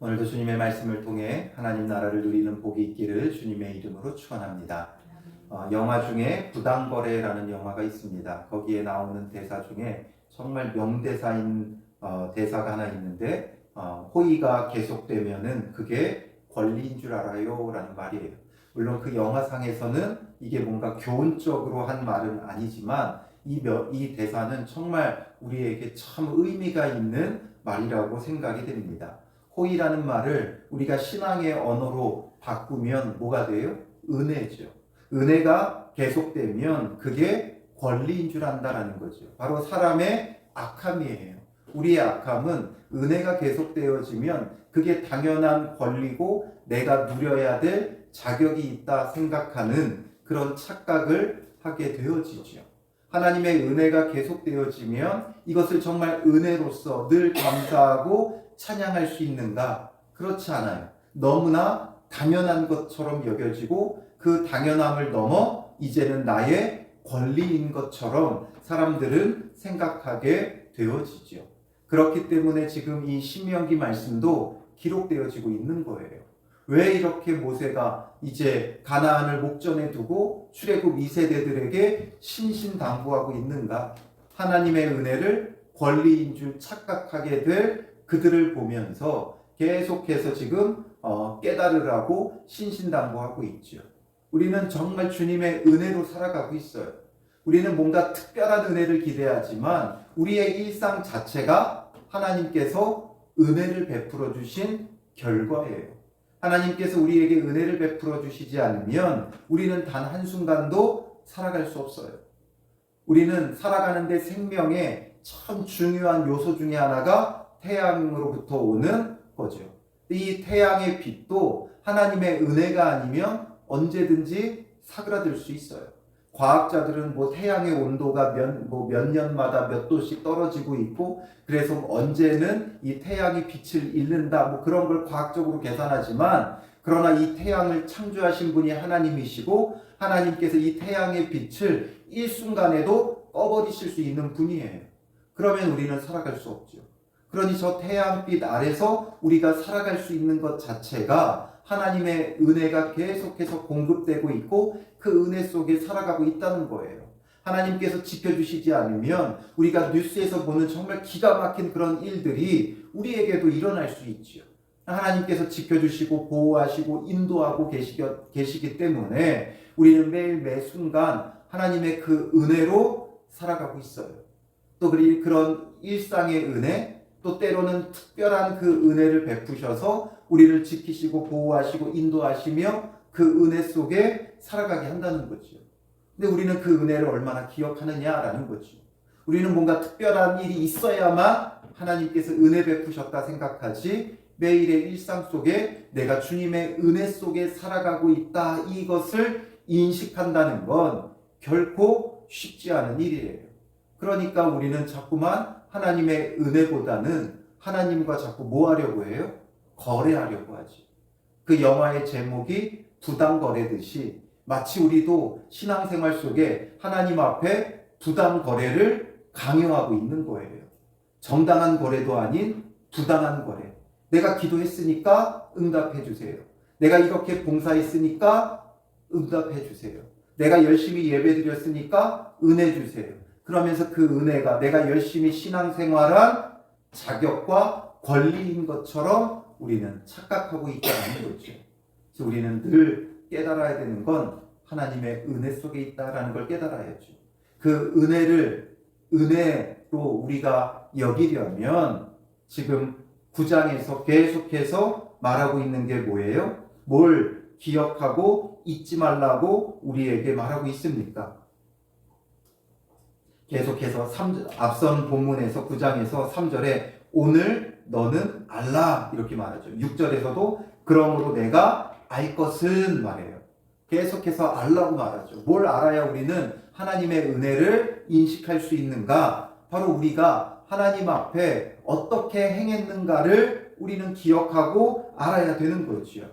오늘도 주님의 말씀을 통해 하나님 나라를 누리는 복이 있기를 주님의 이름으로 축원합니다. 어, 영화 중에 부당거래라는 영화가 있습니다. 거기에 나오는 대사 중에 정말 명대사인 어, 대사가 하나 있는데 어, 호의가 계속되면은 그게 권리인 줄 알아요라는 말이에요. 물론 그 영화상에서는 이게 뭔가 교훈적으로 한 말은 아니지만 이, 몇- 이 대사는 정말 우리에게 참 의미가 있는 말이라고 생각이 됩니다. 호의라는 말을 우리가 신앙의 언어로 바꾸면 뭐가 돼요? 은혜죠. 은혜가 계속되면 그게 권리인 줄 안다라는 거죠. 바로 사람의 악함이에요. 우리의 악함은 은혜가 계속되어지면 그게 당연한 권리고 내가 누려야 될 자격이 있다 생각하는 그런 착각을 하게 되어지죠. 하나님의 은혜가 계속되어지면 이것을 정말 은혜로서 늘 감사하고 찬양할 수 있는가? 그렇지 않아요. 너무나 당연한 것처럼 여겨지고 그 당연함을 넘어 이제는 나의 권리인 것처럼 사람들은 생각하게 되어지죠. 그렇기 때문에 지금 이 신명기 말씀도 기록되어지고 있는 거예요. 왜 이렇게 모세가 이제 가나안을 목전에 두고 출애굽 2세대들에게 신신당부하고 있는가? 하나님의 은혜를 권리인 줄 착각하게 될 그들을 보면서 계속해서 지금 어, 깨달으라고 신신당부하고 있죠. 우리는 정말 주님의 은혜로 살아가고 있어요. 우리는 뭔가 특별한 은혜를 기대하지만 우리의 일상 자체가 하나님께서 은혜를 베풀어 주신 결과예요. 하나님께서 우리에게 은혜를 베풀어 주시지 않으면 우리는 단 한순간도 살아갈 수 없어요. 우리는 살아가는데 생명의 참 중요한 요소 중에 하나가 태양으로부터 오는 거죠. 이 태양의 빛도 하나님의 은혜가 아니면 언제든지 사그라들 수 있어요. 과학자들은 뭐 태양의 온도가 몇, 뭐 몇 년마다 몇 도씩 떨어지고 있고 그래서 언제는 이 태양이 빛을 잃는다 뭐 그런 걸 과학적으로 계산하지만 그러나 이 태양을 창조하신 분이 하나님이시고 하나님께서 이 태양의 빛을 일순간에도 꺼버리실 수 있는 분이에요. 그러면 우리는 살아갈 수 없죠. 그러니 저 태양빛 아래서 우리가 살아갈 수 있는 것 자체가 하나님의 은혜가 계속해서 공급되고 있고 그 은혜 속에 살아가고 있다는 거예요. 하나님께서 지켜주시지 않으면 우리가 뉴스에서 보는 정말 기가 막힌 그런 일들이 우리에게도 일어날 수 있죠. 하나님께서 지켜주시고 보호하시고 인도하고 계시기, 계시기 때문에 우리는 매일 매 순간 하나님의 그 은혜로 살아가고 있어요. 또 그런 일상의 은혜, 또 때로는 특별한 그 은혜를 베푸셔서 우리를 지키시고 보호하시고 인도하시며 그 은혜 속에 살아가게 한다는 거죠. 근데 우리는 그 은혜를 얼마나 기억하느냐라는 거죠. 우리는 뭔가 특별한 일이 있어야만 하나님께서 은혜 베푸셨다 생각하지 매일의 일상 속에 내가 주님의 은혜 속에 살아가고 있다 이것을 인식한다는 건 결코 쉽지 않은 일이에요. 그러니까 우리는 자꾸만 하나님의 은혜보다는 하나님과 자꾸 뭐 하려고 해요? 거래하려고 하지. 그 영화의 제목이 부당 거래듯이 마치 우리도 신앙생활 속에 하나님 앞에 부당 거래를 강요하고 있는 거예요. 정당한 거래도 아닌 부당한 거래. 내가 기도했으니까 응답해 주세요. 내가 이렇게 봉사했으니까 응답해 주세요. 내가 열심히 예배 드렸으니까 은혜 주세요. 그러면서 그 은혜가 내가 열심히 신앙생활한 자격과 권리인 것처럼 우리는 착각하고 있다는 거죠. 그래서 우리는 늘 깨달아야 되는 건 하나님의 은혜 속에 있다라는 걸 깨달아야죠. 그 은혜를 은혜로 우리가 여기려면 지금 9장에서 계속해서 말하고 있는 게 뭐예요? 뭘 기억하고 잊지 말라고 우리에게 말하고 있습니까? 계속해서 3, 앞선 본문에서 9장에서 3절에 오늘 너는 알라 이렇게 말하죠. 6절에서도 그러므로 내가 알 것은 말해요. 계속해서 알라고 말하죠. 뭘 알아야 우리는 하나님의 은혜를 인식할 수 있는가? 바로 우리가 하나님 앞에 어떻게 행했는가를 우리는 기억하고 알아야 되는 거지요.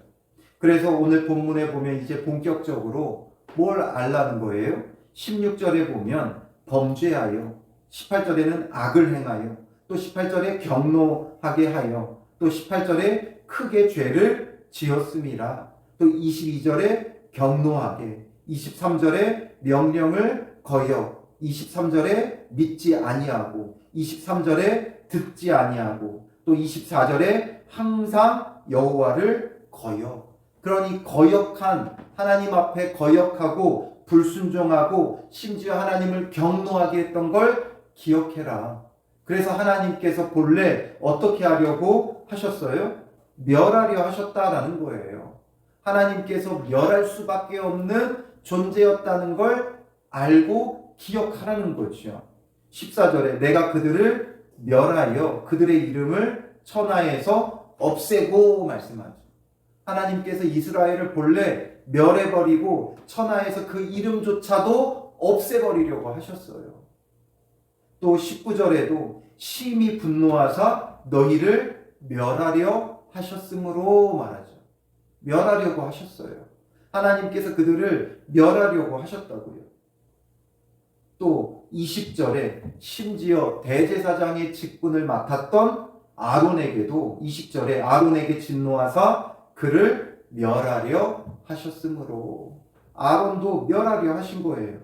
그래서 오늘 본문에 보면 이제 본격적으로 뭘 알라는 거예요? 16절에 보면 범죄하여 18절에는 악을 행하여 또 18절에 경노하게 하여 또 18절에 크게 죄를 지었음이라. 또 22절에 경노하게. 23절에 명령을 거역. 23절에 믿지 아니하고. 23절에 듣지 아니하고. 또 24절에 항상 여호와를 거역. 그러니 거역한 하나님 앞에 거역하고 불순종하고 심지어 하나님을 경노하게 했던 걸 기억해라. 그래서 하나님께서 본래 어떻게 하려고 하셨어요? 멸하려 하셨다라는 거예요. 하나님께서 멸할 수밖에 없는 존재였다는 걸 알고 기억하라는 거죠. 14절에 내가 그들을 멸하여 그들의 이름을 천하에서 없애고 말씀하죠. 하나님께서 이스라엘을 본래 멸해버리고 천하에서 그 이름조차도 없애버리려고 하셨어요. 또 19절에도 심히 분노하사 너희를 멸하려 하셨으므로 말하죠. 멸하려고 하셨어요. 하나님께서 그들을 멸하려고 하셨다고요. 또 20절에 심지어 대제사장의 직분을 맡았던 아론에게도 20절에 아론에게 진노하사 그를 멸하려 하셨으므로 아론도 멸하려 하신 거예요.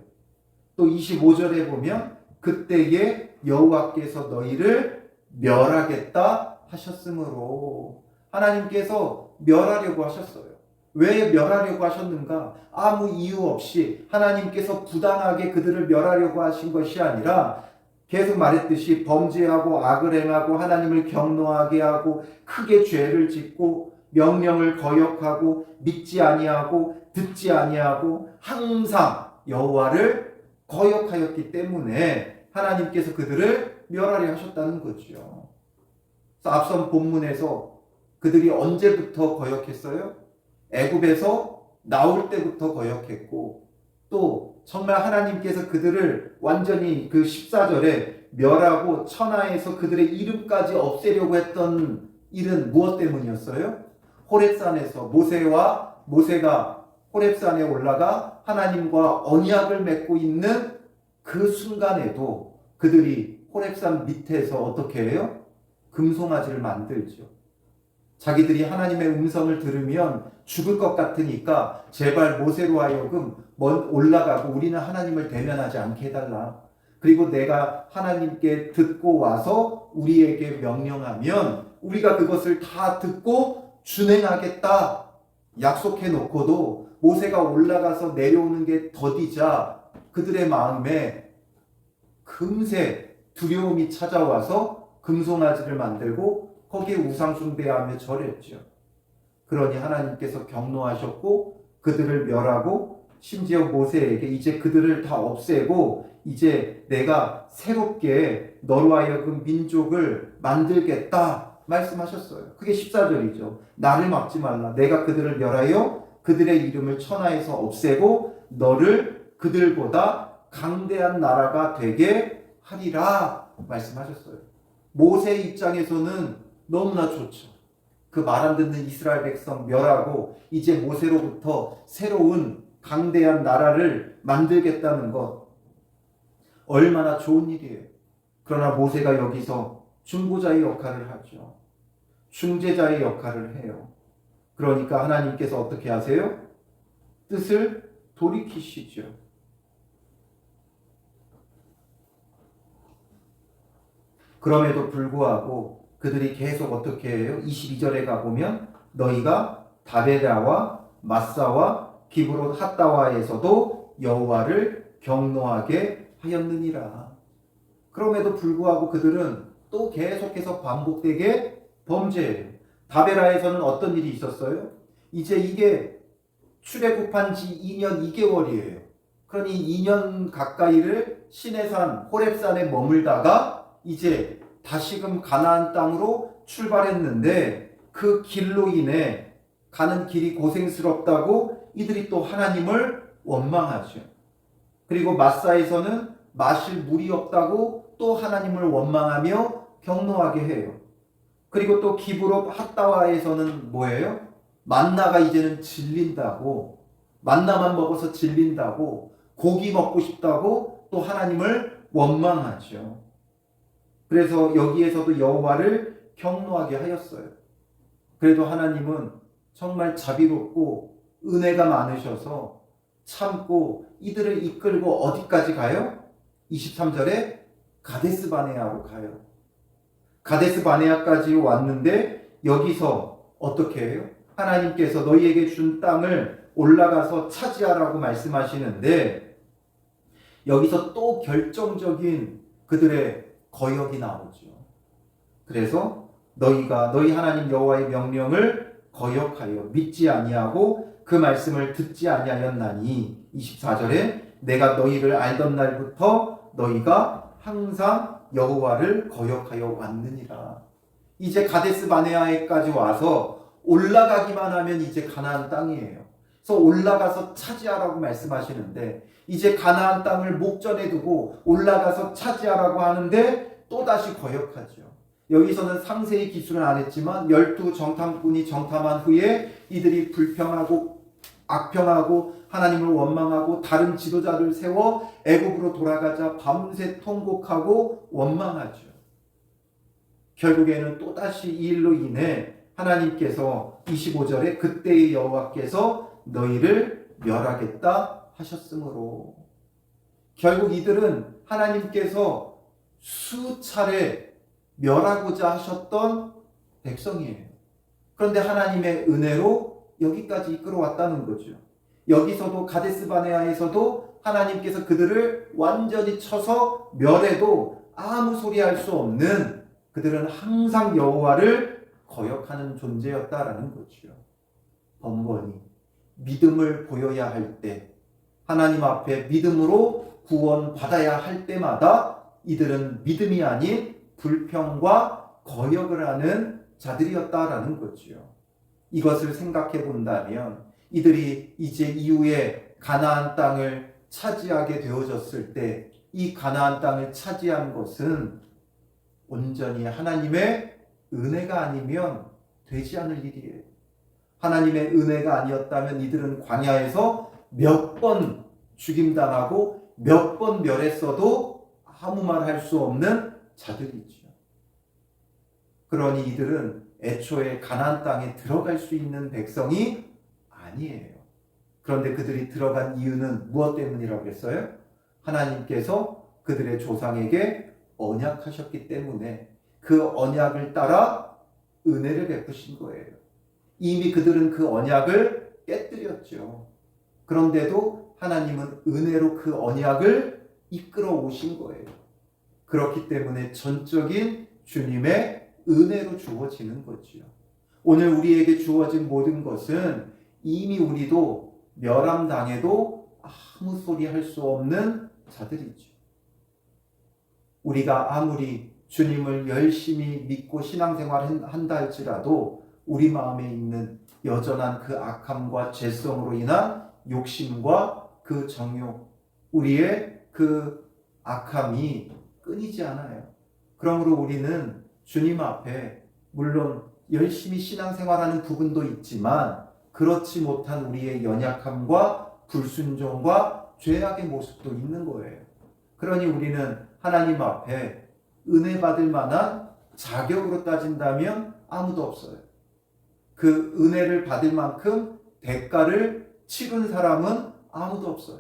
또 25절에 보면 그때에 여호와께서 너희를 멸하겠다 하셨으므로 하나님께서 멸하려고 하셨어요. 왜 멸하려고 하셨는가? 아무 이유 없이 하나님께서 부당하게 그들을 멸하려고 하신 것이 아니라 계속 말했듯이 범죄하고 악을 행하고 하나님을 경노하게 하고 크게 죄를 짓고 명령을 거역하고 믿지 아니하고 듣지 아니하고 항상 여호와를 거역하였기 때문에 하나님께서 그들을 멸하려 하셨다는 거죠. 앞선 본문에서 그들이 언제부터 거역했어요? 애굽에서 나올 때부터 거역했고 또 정말 하나님께서 그들을 완전히 그 14절에 멸하고 천하에서 그들의 이름까지 없애려고 했던 일은 무엇 때문이었어요? 호렙산에서 모세와 모세가 호렙산에 올라가 하나님과 언약을 맺고 있는 그 순간에도 그들이 호렙산 밑에서 어떻게 해요? 금송아지를 만들죠. 자기들이 하나님의 음성을 들으면 죽을 것 같으니까 제발 모세로 하여금 먼 올라가고 우리는 하나님을 대면하지 않게 해달라. 그리고 내가 하나님께 듣고 와서 우리에게 명령하면 우리가 그것을 다 듣고 준행하겠다. 약속해 놓고도 모세가 올라가서 내려오는 게 더디자 그들의 마음에 금세 두려움이 찾아와서 금송아지를 만들고 거기에 우상숭배하며 절했죠. 그러니 하나님께서 경노하셨고 그들을 멸하고 심지어 모세에게 이제 그들을 다 없애고 이제 내가 새롭게 너로 하여금 민족을 만들겠다 말씀하셨어요. 그게 14절이죠. 나를 막지 말라. 내가 그들을 멸하여 그들의 이름을 천하에서 없애고 너를 그들보다 강대한 나라가 되게 하리라 말씀하셨어요. 모세 입장에서는 너무나 좋죠. 그 말 안 듣는 이스라엘 백성 멸하고 이제 모세로부터 새로운 강대한 나라를 만들겠다는 것 얼마나 좋은 일이에요. 그러나 모세가 여기서 중보자의 역할을 하죠. 중재자의 역할을 해요. 그러니까 하나님께서 어떻게 하세요? 뜻을 돌이키시죠. 그럼에도 불구하고 그들이 계속 어떻게 해요? 22절에 가보면 너희가 다베다와 마사와 기브롯 핫다와에서도 여호와를 경노하게 하였느니라. 그럼에도 불구하고 그들은 또 계속해서 반복되게 범죄해요. 다베라에서는 어떤 일이 있었어요? 이제 이게 출애굽한 지 2년 2개월이에요. 그러니 2년 가까이를 시내산 호렙산에 머물다가 이제 다시금 가나안 땅으로 출발했는데 그 길로 인해 가는 길이 고생스럽다고 이들이 또 하나님을 원망하죠. 그리고 마사에서는 마실 물이 없다고 또 하나님을 원망하며 경노하게 해요. 그리고 또 기브롭 핫다와에서는 뭐예요? 만나가 이제는 질린다고 만나만 먹어서 질린다고 고기 먹고 싶다고 또 하나님을 원망하죠. 그래서 여기에서도 여호와를 경노하게 하였어요. 그래도 하나님은 정말 자비롭고 은혜가 많으셔서 참고 이들을 이끌고 어디까지 가요? 23절에 가데스 바네아로 가요. 가데스 바네아까지 왔는데 여기서 어떻게 해요? 하나님께서 너희에게 준 땅을 올라가서 차지하라고 말씀하시는데 여기서 또 결정적인 그들의 거역이 나오죠. 그래서 너희가 너희 하나님 여호와의 명령을 거역하여 믿지 아니하고 그 말씀을 듣지 아니하였나니 24절에 내가 너희를 알던 날부터 너희가 항상 여호와를 거역하여 왔느니라. 이제 가데스 바네아에까지 와서 올라가기만 하면 이제 가나안 땅이에요. 그래서 올라가서 차지하라고 말씀하시는데 이제 가나안 땅을 목전에 두고 올라가서 차지하라고 하는데 또다시 거역하죠. 여기서는 상세히 기술은 안 했지만 열두 정탐꾼이 정탐한 후에 이들이 불평하고 악평하고 하나님을 원망하고 다른 지도자를 세워 애굽으로 돌아가자 밤새 통곡하고 원망하죠. 결국에는 또다시 이 일로 인해 하나님께서 25절에 그때의 여호와께서 너희를 멸하겠다 하셨으므로 결국 이들은 하나님께서 수차례 멸하고자 하셨던 백성이에요. 그런데 하나님의 은혜로 여기까지 이끌어왔다는 거죠. 여기서도 가데스 바네아에서도 하나님께서 그들을 완전히 쳐서 멸해도 아무 소리 할 수 없는 그들은 항상 여호와를 거역하는 존재였다라는 거죠. 번번이 믿음을 보여야 할 때, 하나님 앞에 믿음으로 구원 받아야 할 때마다 이들은 믿음이 아닌 불평과 거역을 하는 자들이었다라는 거죠. 이것을 생각해 본다면 이들이 이제 이후에 가나안 땅을 차지하게 되어졌을 때 이 가나안 땅을 차지한 것은 온전히 하나님의 은혜가 아니면 되지 않을 일이에요. 하나님의 은혜가 아니었다면 이들은 광야에서 몇 번 죽임당하고 몇 번 멸했어도 아무 말 할 수 없는 자들이죠. 그러니 이들은 애초에 가나안 땅에 들어갈 수 있는 백성이 아니에요. 그런데 그들이 들어간 이유는 무엇 때문이라고 했어요? 하나님께서 그들의 조상에게 언약하셨기 때문에 그 언약을 따라 은혜를 베푸신 거예요. 이미 그들은 그 언약을 깨뜨렸죠. 그런데도 하나님은 은혜로 그 언약을 이끌어 오신 거예요. 그렇기 때문에 전적인 주님의 은혜로 주어지는 거지요. 오늘 우리에게 주어진 모든 것은 이미 우리도 멸함당해도 아무 소리 할 수 없는 자들이죠. 우리가 아무리 주님을 열심히 믿고 신앙생활 한다 할지라도 우리 마음에 있는 여전한 그 악함과 죄성으로 인한 욕심과 그 정욕, 우리의 그 악함이 끊이지 않아요. 그러므로 우리는 주님 앞에 물론 열심히 신앙생활하는 부분도 있지만 그렇지 못한 우리의 연약함과 불순종과 죄악의 모습도 있는 거예요. 그러니 우리는 하나님 앞에 은혜 받을 만한 자격으로 따진다면 아무도 없어요. 그 은혜를 받을 만큼 대가를 치른 사람은 아무도 없어요.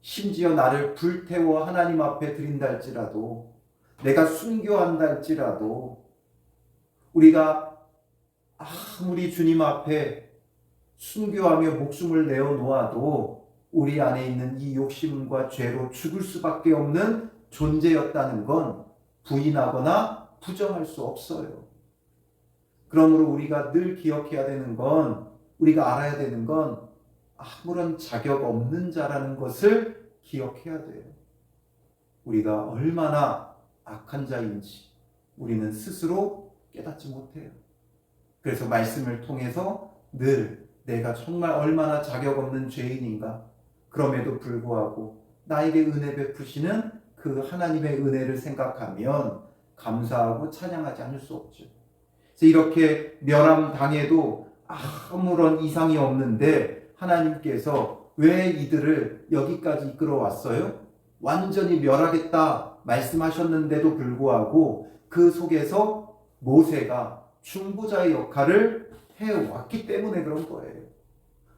심지어 나를 불태워 하나님 앞에 드린다 할지라도 내가 순교한다 할지라도 우리가 아무리 주님 앞에 순교하며 목숨을 내어 놓아도 우리 안에 있는 이 욕심과 죄로 죽을 수밖에 없는 존재였다는 건 부인하거나 부정할 수 없어요. 그러므로 우리가 늘 기억해야 되는 건 우리가 알아야 되는 건 아무런 자격 없는 자라는 것을 기억해야 돼요. 우리가 얼마나 악한 자인지 우리는 스스로 깨닫지 못해요. 그래서 말씀을 통해서 늘 내가 정말 얼마나 자격 없는 죄인인가. 그럼에도 불구하고 나에게 은혜 베푸시는 그 하나님의 은혜를 생각하면 감사하고 찬양하지 않을 수 없죠. 그래서 이렇게 멸함 당해도 아무런 이상이 없는데 하나님께서 왜 이들을 여기까지 이끌어 왔어요? 완전히 멸하겠다 말씀하셨는데도 불구하고 그 속에서 모세가 중보자의 역할을 해왔기 때문에 그런 거예요.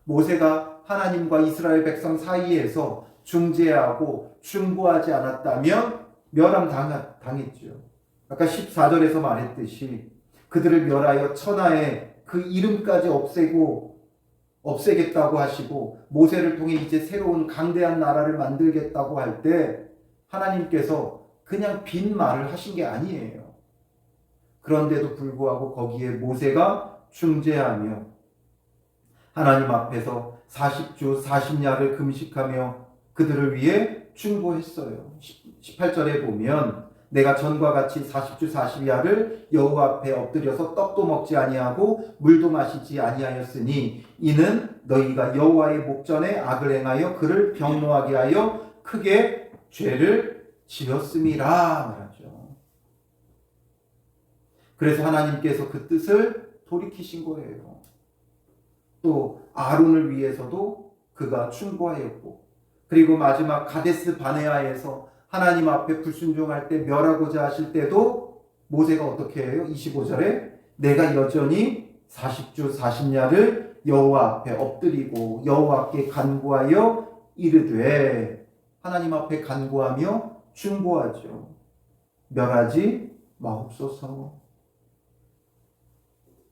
모세가 하나님과 이스라엘 백성 사이에서 중재하고 충고하지 않았다면 멸함 당했죠. 아까 14절에서 말했듯이 그들을 멸하여 천하에 그 이름까지 없애고 없애겠다고 하시고 모세를 통해 이제 새로운 강대한 나라를 만들겠다고 할 때 하나님께서 그냥 빈 말을 하신 게 아니에요. 그런데도 불구하고 거기에 모세가 중재하며 하나님 앞에서 40주 40야를 금식하며 그들을 위해 충고했어요. 18절에 보면 내가 전과 같이 40주 40야를 여호와 앞에 엎드려서 떡도 먹지 아니하고 물도 마시지 아니하였으니 이는 너희가 여호와의 목전에 악을 행하여 그를 병노하게 하여 크게 죄를 지었음이라 말하죠. 그래서 하나님께서 그 뜻을 돌이키신 거예요. 또 아론을 위해서도 그가 충고하였고 그리고 마지막 가데스 바네아에서 하나님 앞에 불순종할 때 멸하고자 하실 때도 모세가 어떻게 해요? 25절에 내가 여전히 40주 40야를 여호와 앞에 엎드리고 여호와께 간구하여 이르되 하나님 앞에 간구하며 충고하죠. 멸하지 마옵소서.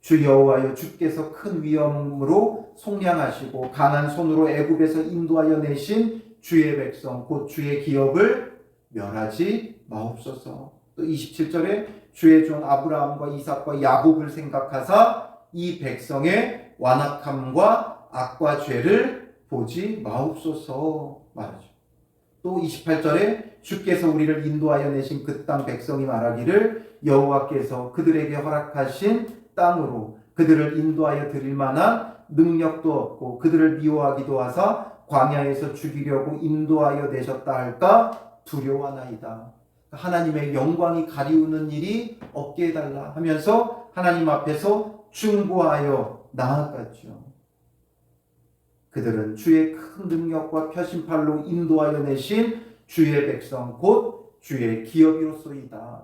주 여호와여 주께서 큰 위엄으로 속량하시고 강한 손으로 애굽에서 인도하여 내신 주의 백성 곧 주의 기업을 멸하지 마옵소서. 또 27절에 주의 종 아브라함과 이삭과 야곱을 생각하사 이 백성의 완악함과 악과 죄를 보지 마옵소서 말하죠. 또 28절에 주께서 우리를 인도하여 내신 그 땅 백성이 말하기를 여호와께서 그들에게 허락하신 땅으로 그들을 인도하여 드릴 만한 능력도 없고 그들을 미워하기도 하사 광야에서 죽이려고 인도하여 내셨다 할까 두려워하나이다. 하나님의 영광이 가리우는 일이 없게 해달라 하면서 하나님 앞에서 충고하여 나아갔죠. 그들은 주의 큰 능력과 표심팔로 인도하여 내신 주의 백성 곧 주의 기업이로소이다.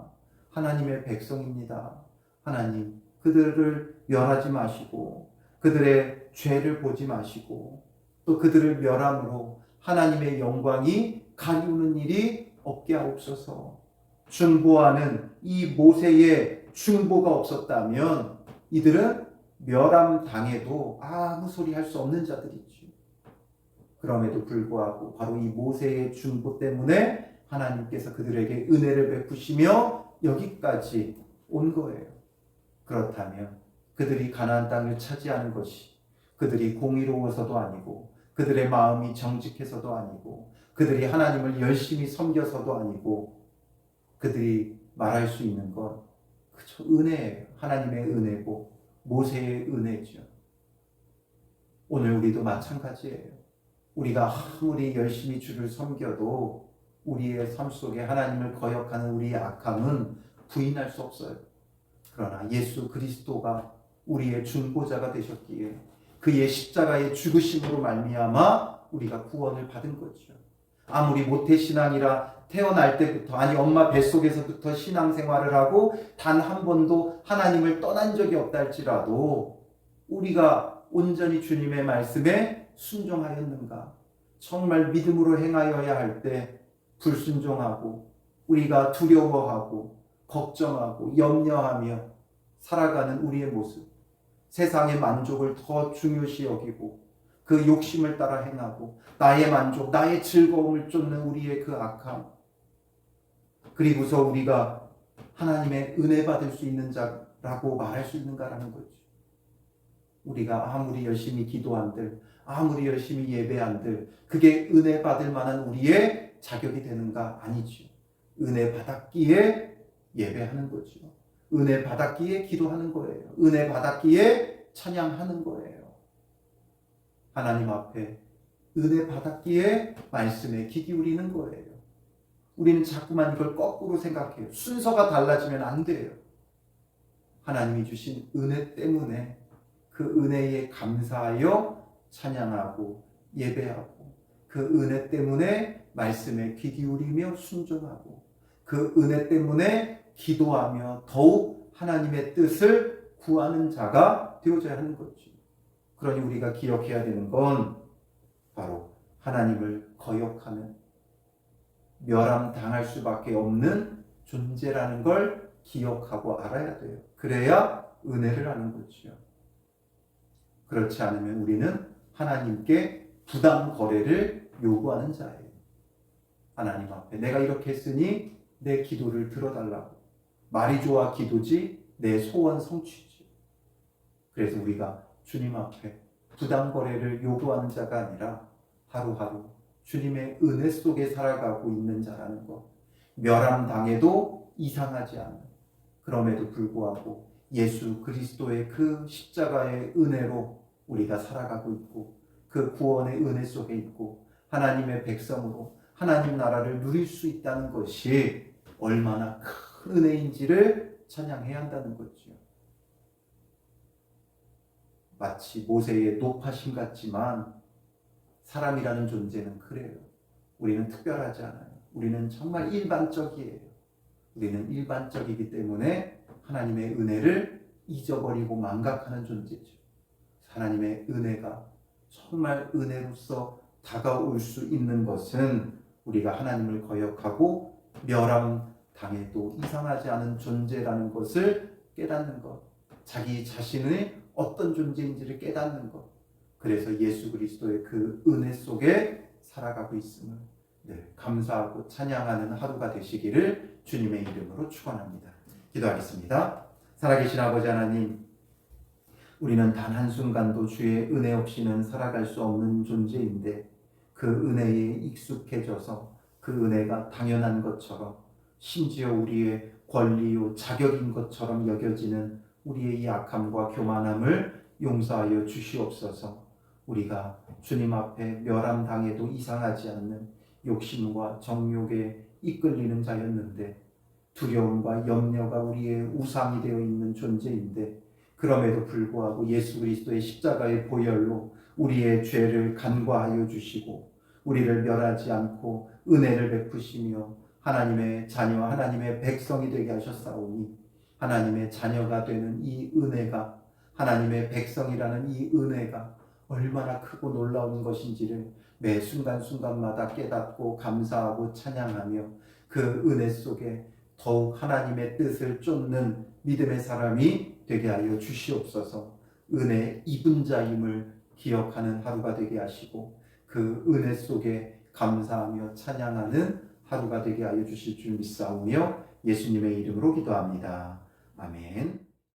하나님의 백성입니다. 하나님 그들을 멸하지 마시고 그들의 죄를 보지 마시고 또 그들을 멸함으로 하나님의 영광이 가리우는 일이 없게 하옵소서. 중보하는 이 모세의 중보가 없었다면 이들은 멸함 당해도 아무 소리 할 수 없는 자들이죠. 그럼에도 불구하고 바로 이 모세의 중보 때문에 하나님께서 그들에게 은혜를 베푸시며 여기까지 온 거예요. 그렇다면 그들이 가나안 땅을 차지하는 것이 그들이 공의로워서도 아니고 그들의 마음이 정직해서도 아니고 그들이 하나님을 열심히 섬겨서도 아니고 그들이 말할 수 있는 건 그저 은혜예요. 하나님의 은혜고 모세의 은혜죠. 오늘 우리도 마찬가지예요. 우리가 아무리 열심히 주를 섬겨도 우리의 삶 속에 하나님을 거역하는 우리의 악함은 부인할 수 없어요. 그러나 예수 그리스도가 우리의 중보자가 되셨기에 그의 십자가의 죽으심으로 말미암아 우리가 구원을 받은 거죠. 아무리 모태 신앙이라 태어날 때부터 아니 엄마 뱃속에서부터 신앙생활을 하고 단 한 번도 하나님을 떠난 적이 없다 할지라도 우리가 온전히 주님의 말씀에 순종하였는가? 정말 믿음으로 행하여야 할 때 불순종하고 우리가 두려워하고 걱정하고 염려하며 살아가는 우리의 모습. 세상의 만족을 더 중요시 여기고 그 욕심을 따라 행하고 나의 만족, 나의 즐거움을 쫓는 우리의 그 악함. 그리고서 우리가 하나님의 은혜 받을 수 있는 자라고 말할 수 있는가라는 거죠. 우리가 아무리 열심히 기도한들, 아무리 열심히 예배한들, 그게 은혜 받을 만한 우리의 자격이 되는가? 아니죠. 은혜 받았기에 예배하는 거죠. 은혜 받았기에 기도하는 거예요. 은혜 받았기에 찬양하는 거예요. 하나님 앞에 은혜 받았기에 말씀에 귀 기울이는 거예요. 우리는 자꾸만 이걸 거꾸로 생각해요. 순서가 달라지면 안 돼요. 하나님이 주신 은혜 때문에 그 은혜에 감사하여 찬양하고 예배하고 그 은혜 때문에 말씀에 귀 기울이며 순종하고 그 은혜 때문에 기도하며 더욱 하나님의 뜻을 구하는 자가 되어져야 하는 거죠. 그러니 우리가 기억해야 되는 건 바로 하나님을 거역하는 멸함 당할 수밖에 없는 존재라는 걸 기억하고 알아야 돼요. 그래야 은혜를 하는 거죠. 그렇지 않으면 우리는 하나님께 부당 거래를 요구하는 자예요. 하나님 앞에 내가 이렇게 했으니 내 기도를 들어달라고. 말이 좋아 기도지 내 소원 성취지. 그래서 우리가 주님 앞에 부당 거래를 요구하는 자가 아니라 하루하루 주님의 은혜 속에 살아가고 있는 자라는 것. 멸함 당해도 이상하지 않은. 그럼에도 불구하고 예수 그리스도의 그 십자가의 은혜로 우리가 살아가고 있고 그 구원의 은혜 속에 있고 하나님의 백성으로 하나님 나라를 누릴 수 있다는 것이 얼마나 큰 은혜인지를 찬양해야 한다는 거죠. 마치 모세의 높아심 같지만 사람이라는 존재는 그래요. 우리는 특별하지 않아요. 우리는 정말 일반적이에요. 우리는 일반적이기 때문에 하나님의 은혜를 잊어버리고 망각하는 존재죠. 하나님의 은혜가 정말 은혜로서 다가올 수 있는 것은 우리가 하나님을 거역하고 멸함 당해도 이상하지 않은 존재라는 것을 깨닫는 것. 자기 자신의 어떤 존재인지를 깨닫는 것. 그래서 예수 그리스도의 그 은혜 속에 살아가고 있음을 늘 감사하고 찬양하는 하루가 되시기를 주님의 이름으로 축원합니다. 기도하겠습니다. 살아계신 아버지 하나님, 우리는 단 한 순간도 주의 은혜 없이는 살아갈 수 없는 존재인데 그 은혜에 익숙해져서 그 은혜가 당연한 것처럼 심지어 우리의 권리요 자격인 것처럼 여겨지는 우리의 이 악함과 교만함을 용서하여 주시옵소서. 우리가 주님 앞에 멸함 당해도 이상하지 않는 욕심과 정욕에 이끌리는 자였는데 두려움과 염려가 우리의 우상이 되어 있는 존재인데 그럼에도 불구하고 예수 그리스도의 십자가의 보혈로 우리의 죄를 간과하여 주시고 우리를 멸하지 않고 은혜를 베푸시며 하나님의 자녀 하나님의 백성이 되게 하셨사오니 하나님의 자녀가 되는 이 은혜가 하나님의 백성이라는 이 은혜가 얼마나 크고 놀라운 것인지를 매 순간순간마다 깨닫고 감사하고 찬양하며 그 은혜 속에 더욱 하나님의 뜻을 쫓는 믿음의 사람이 되게 하여 주시옵소서. 은혜 입은 자임을 기억하는 하루가 되게 하시고 그 은혜 속에 감사하며 찬양하는 하루가 되게 하여 주실 줄 믿사오며 예수님의 이름으로 기도합니다. 아멘.